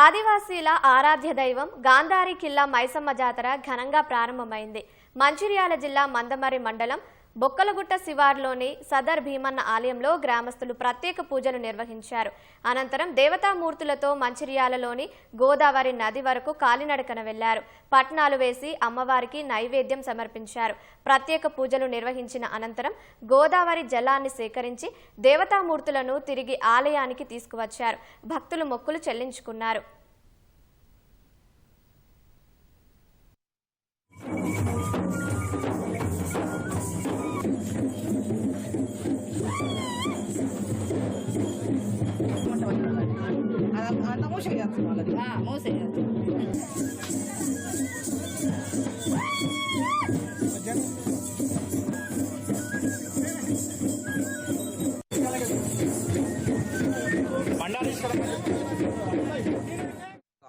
ఆదివాసీల ఆరాధ్య దైవం గాంధారి కిల్లా మైసమ్మ జాతర ఘనంగా ప్రారంభమైంది. మంచిర్యాల జిల్లా మందమరి మండలం బొక్కలగుట్ట శివార్లోని సదర్ భీమన్న ఆలయంలో గ్రామస్తులు ప్రత్యేక పూజలు నిర్వహించారు. అనంతరం దేవతామూర్తులతో మంచిర్యాలలోని గోదావరి నది వరకు కాలినడకన వెళ్ళారు. పట్నాలు వేసి అమ్మవారికి నైవేద్యం సమర్పించారు. ప్రత్యేక పూజలు నిర్వహించిన అనంతరం గోదావరి జలాన్ని సేకరించి దేవతామూర్తులను తిరిగి ఆలయానికి తీసుకువచ్చారు. భక్తులు మొక్కులు చెల్లించుకున్నారు. あ、あの、もしやつもある。あ、もしやつ。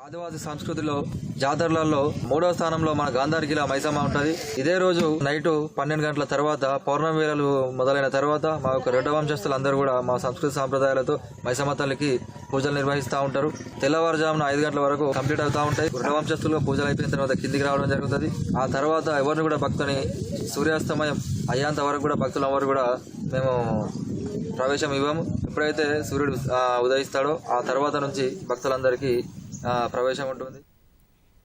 ఆదివాసి సంస్కృతిలో జాతరలలో మూడవ స్థానంలో మన గాంధారికిలా మైసమ్మ ఉంటుంది. ఇదే రోజు నైట్ పన్నెండు గంటల తర్వాత పౌర్ణమి వేళలు మొదలైన తర్వాత మా యొక్క రెడ్డ వంశస్థులు అందరూ కూడా మా సంస్కృతి సాంప్రదాయాలతో మైసమ్మ తల్లికి పూజలు నిర్వహిస్తూ ఉంటారు. తెల్లవారుజామున ఐదు గంటల వరకు కంప్లీట్ అవుతూ ఉంటాయి. రెడ్డ వంశస్థులు పూజలు అయిపోయిన తర్వాత కిందికి రావడం జరుగుతుంది. ఆ తర్వాత ఎవరిని కూడా భక్తుని సూర్యాస్తమయం అయ్యేంత వరకు కూడా భక్తుల ఎవరు కూడా మేము ప్రవేశం ఇవ్వము ఎప్పుడైతే సూర్యుడు ఉదయిస్తాడో ఆ తర్వాత నుంచి భక్తులందరికీ ప్రవేశం ఉంటుంది.